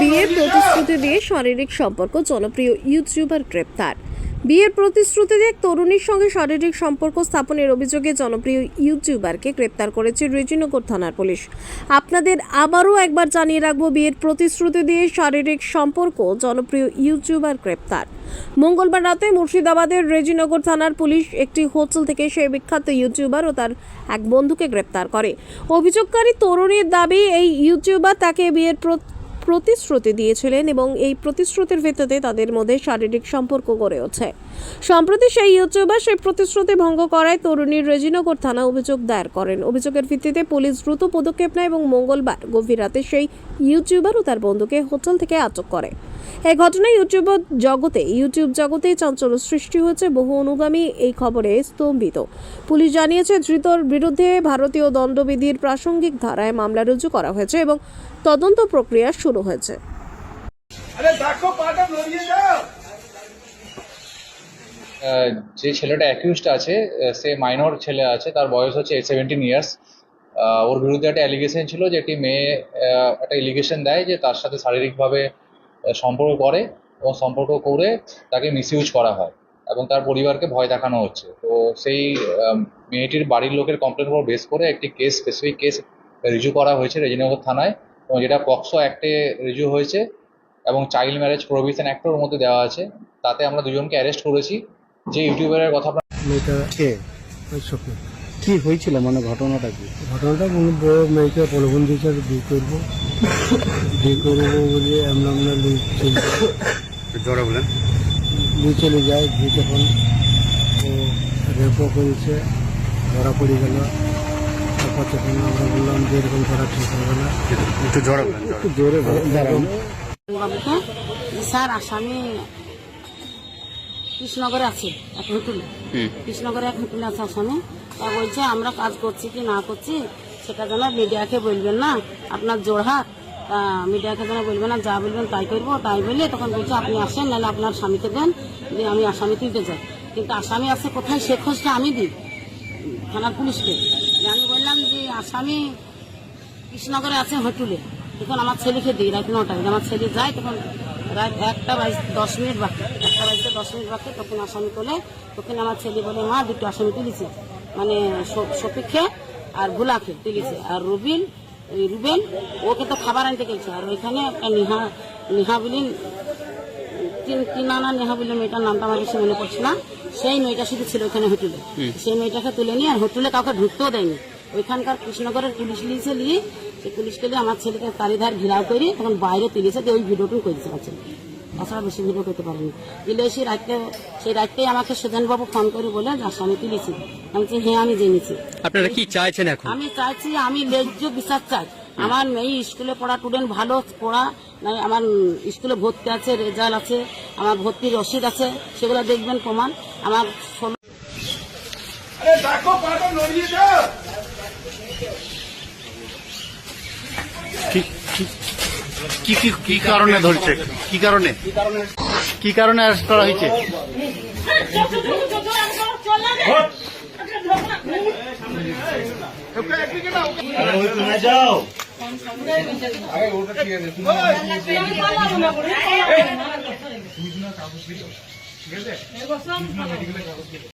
বিয়ের প্রতিশ্রুতি দিয়ে শারীরিক সম্পর্ক জনপ্রিয় ইউটিউবার গ্রেপ্তার। বিয়ের প্রতিশ্রুতি দিয়ে তরুণীর সঙ্গে শারীরিক সম্পর্ক স্থাপনের অভিযোগে জনপ্রিয় ইউটিউবারকে গ্রেপ্তার করেছে রেজিনগর থানার পুলিশ। আপনাদের আবারও একবার জানিয়ে রাখব, বিয়ের প্রতিশ্রুতি দিয়ে শারীরিক সম্পর্ক জনপ্রিয় ইউটিউবার গ্রেপ্তার। মঙ্গলবার রাতে মুর্শিদাবাদের রেজিনগর থানার পুলিশ একটি হোটেল থেকে সেই বিখ্যাত ইউটিউবার ও তার এক বন্ধুকে গ্রেপ্তার করে। অভিযোগকারী তরুণীর দাবি, এই ইউটিউবার তাকে বিয়ের প্রতিশ্রুতি দিয়েছিলেন এবং এই প্রতিশ্রুতির ভিত্তিতে তাদের মধ্যে শারীরিক সম্পর্ক গড়ে ওঠে। সম্প্রতি সেই ইউটিউবার সেই প্রতিশ্রুতি ভঙ্গ করায় তরুণীর রেজিনগর থানা অভিযোগ দায়ের করেন। অভিযোগের ভিত্তিতে পুলিশ দ্রুত পদক্ষেপ নেয় এবং মঙ্গলবার গভীর রাতে সেই ইউটিউবার ও তার বন্ধুকে হোটেল থেকে আটক করে। এই ঘটনায় ইউটিউব জগতে ইউটিউব জগতে চাঞ্চল্য সৃষ্টি হয়েছে। বহু অনুগামী এই খবরে স্তম্ভিত। পুলিশ জানিয়েছে ধৃতর বিরুদ্ধে ভারতীয় দণ্ডবিধির প্রাসঙ্গিক ধারায় মামলা রুজু করা হয়েছে এবং তদন্ত প্রক্রিয়া শুরু হয়েছে। যে ছেলেটা অ্যাকিউজড আছে সে মাইনর ছেলে আছে তার বয়স হচ্ছে সেভেন্টিন ইয়ার্স ওর বিরুদ্ধে একটা অ্যালিগেশন ছিল যে একটি মেয়ে আহ, একটা এলিগেশন দেয় যে তার সাথে শারীরিকভাবে সম্পর্ক করে এবং সম্পর্ক করে তাকে মিসইউজ করা হয় এবং তার পরিবারকে ভয় দেখানো হচ্ছে। তো সেই মেয়েটির বাড়ির লোকের কমপ্লেন উপর বেস করে একটি কেস স্পেসিফিক কেস রিজু করা হয়েছে রেজিনগর থানায় এবং যেটা পক্সো অ্যাক্টে রিজু হয়েছে এবং চাইল্ড ম্যারেজ প্রভিশন অ্যাক্টের মধ্যে দেওয়া আছে। তাতে আমরা দুজনকে অ্যারেস্ট করেছি। যে ইউটিউবারের কথা আপনারা কে হয়েছিল মানে ঘটনাটা কি? ঘটনাটা কোনো বড় মেয়েকে প্রলোভন দিয়েছে আর বিয়ে করব। বিয়ে করব বলে আমরা আমরা চলে জোরে বলেন। নিয়ে চলে যাই দিয়ে তখন ও রেপও করেছে ধরা পড়ে গেল। তারপর তখন আমরা বললাম যে এরকম করা ঠিক হবে না। একটু জোরে একটু জোরে স্যার আসামি কৃষ্ণনগরে আছে এক হোটেলে কৃষ্ণনগরে এক হোটেলে আছে আসামি তা বলছে আমরা কাজ করছি কি না করছি সেটা যেন মিডিয়াকে বলবেন না। আপনার জোড়হাত তা মিডিয়াকে যেন বলবেন না যা বলবেন তাই করব তাই বলে তখন বলছে আপনি আসেন নাহলে আপনার স্বামীকে দেন যে আমি আসামি তুলতে যাই কিন্তু আসামি আছে কোথায় সে খোঁজটা আমি দিই থানার পুলিশকে। আমি বললাম যে আসামি কৃষ্ণনগরে আছে হোটেলে। তখন আমার ছেলেকে দিই রাত নটায়। আমার ছেলে যায় তখন রাত একটা বাইশ দশ মিনিট বাকি। একটা বাইশে দশ মিনিট বাকি তখন আসামি তোলে। তখন আমার ছেলে বলে মা দুটো আসামি তুলেছে। মানে স- শফিককে আর ভুলাকে তুলেছে। আর রুবিন ওই রুবেন ওকে তো খাবার আনতে গেছে। আর ওইখানে একটা নিহা নিহা তিন আনা নেহা বলে মেয়েটার নামটা আমার বেশি মনে পড়ছে না। সেই মেয়েটা শুধু ছিল ওখানে হোটেলে। সেই মেয়েটাকে তুলে নিয়ে আর হোটেলে কাউকে ঢুকতেও দেয়নি। ওইখানকার কৃষ্ণনগরের পুলিশ লিয়েছে নিয়ে সেই পুলিশকে আমার ছেলেকে তারি তারিধার ঘিরাও করে তখন বাইরে তুলেছে দিয়ে ওই ভিডিওটুকু করেছে আমার ছেলে। তাছাড়া বেশি ভিডিও করতে পারেনি দিলে সেই রাতকে সেই রাতটাই আমাকে সুধনবাবু ফোন করে বলে যে আসামি তুলেছি আমি বলছি, হ্যাঁ আমি জেনেছি। আপনারা কি চাইছেন এখন? আমি চাইছি আমি ন্যায্য বিচার চাই। আমার মেয়ে স্কুলে পড়া স্টুডেন্ট ভালো পড়া নাই আমার স্কুলে ভর্তি আছে রেজাল্ট আছে আমার ভর্তির রসিদ আছে সেগুলো দেখবেন প্রমাণ। আমার ষোলো কি- কি- কি কারণে ধরছে? কি কারণে? কি কারণে অ্যারেস্ট করা হয়েছে?